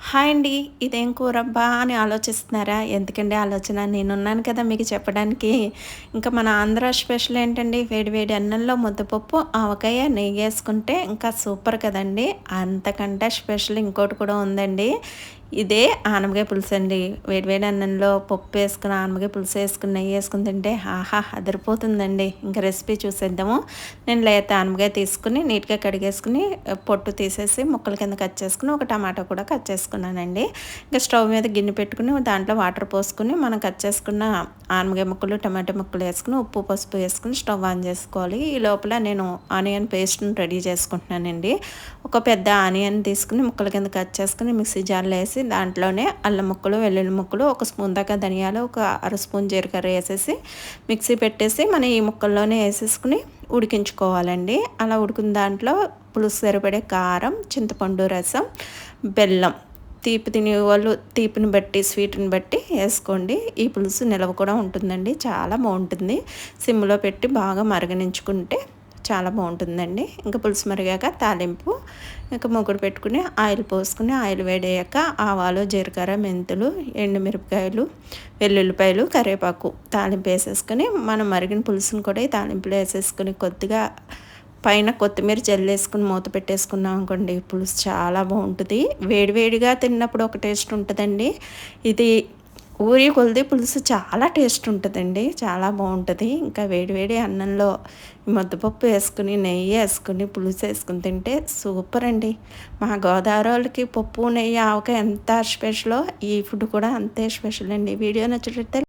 Hi అండి ఇదేం కూరబ్బా అని ఆలోచిస్తున్నారా? ఎందుకండి ఆలోచన? నేనున్నాను కదా మీకు చెప్పడానికి. ఇంకా మన ఆంధ్ర స్పెషల్ ఏంటండి? వేడి వేడి అన్నంలో ముద్దపప్పు ఆవకాయ నెయ్యి వేసుకుంటే ఇంకా సూపర్ కదండి. అంతకంటే స్పెషల్ ఇంకోటి కూడా ఉందండి. ఇదే ఆనమకాయ పులుసు అండి. వేడివేడి అన్నంలో పప్పు వేసుకుని ఆనమకాయ పులుసు వేసుకుని నెయ్యి వేసుకుని తింటే ఆహా అదిరిపోతుందండి. ఇంకా రెసిపీ చూసేద్దాము. నేను లేత ఆనమకాయ తీసుకుని నీట్గా కడిగేసుకుని పొట్టు తీసేసి ముక్కల కింద కట్ చేసుకుని ఒక టమాటా కూడా కట్ చేసుకున్నానండి. ఇంకా స్టవ్ మీద గిన్నె పెట్టుకుని దాంట్లో వాటర్ పోసుకుని మనం కట్ చేసుకున్న ఆనమకాయ ముక్కలు టమాటా ముక్కలు వేసుకుని ఉప్పు పసుపు వేసుకుని స్టవ్ ఆన్ చేసుకోవాలి. ఈ లోపల నేను ఆనియన్ పేస్ట్ని రెడీ చేసుకుంటున్నానండి. ఒక పెద్ద ఆనియన్ తీసుకుని ముక్కల కింద కట్ చేసుకుని మిక్సీ జార్లో వేసి దాంట్లోనే అల్లం ముక్కలు వెల్లుల్లి ముక్కలు ఒక స్పూన్ దాకా ధనియాలు ఒక అర స్పూన్ జీలకర్ర వేసేసి మిక్సీ పెట్టేసి మనం ఈ ముక్కల్లోనే వేసేసుకుని ఉడికించుకోవాలండి. అలా ఉడికిన దాంట్లో పులుసు సరిపడే కారం చింతపండు రసం బెల్లం తీపి తినే వాళ్ళు తీపిని బట్టి స్వీట్ని బట్టి వేసుకోండి. ఈ పులుసు నిలవ కూడా ఉంటుందండి. చాలా బాగుంటుంది. సిమ్లో పెట్టి బాగా మరగనించుకుంటే చాలా బాగుంటుందండి. ఇంకా పులుసు మరిగాక తాలింపు ఇంకా ముగ్గురు పెట్టుకుని ఆయిల్ పోసుకుని ఆయిల్ వేడయ్యాక ఆవాలు జీలకర్ర మెంతులు ఎండుమిరపకాయలు వెల్లుల్లిపాయలు కరివేపాకు తాలింపు వేసేసుకొని మనం మరిగిన పులుసుని కూడా ఈ తాలింపులో వేసేసుకుని కొద్దిగా పైన కొత్తిమీర జల్లేసుకుని మూత పెట్టేసుకున్నాం అనుకోండి పులుసు చాలా బాగుంటుంది. వేడివేడిగా తిన్నప్పుడు ఒక టేస్ట్ ఉంటుందండి. ఇది ఊరి కొలిది పులుసు చాలా టేస్ట్ ఉంటుందండి చాలా బాగుంటుంది. ఇంకా వేడివేడి అన్నంలో ముద్దపప్పు వేసుకుని నెయ్యి వేసుకుని పులుసు వేసుకుని తింటే సూపర్ అండి. మా గోదావరి వాళ్ళకి పప్పు నెయ్యి ఆవక ఎంత స్పెషలో ఈ ఫుడ్ కూడా అంతే స్పెషల్ అండి. వీడియో నచ్చినట్లయితే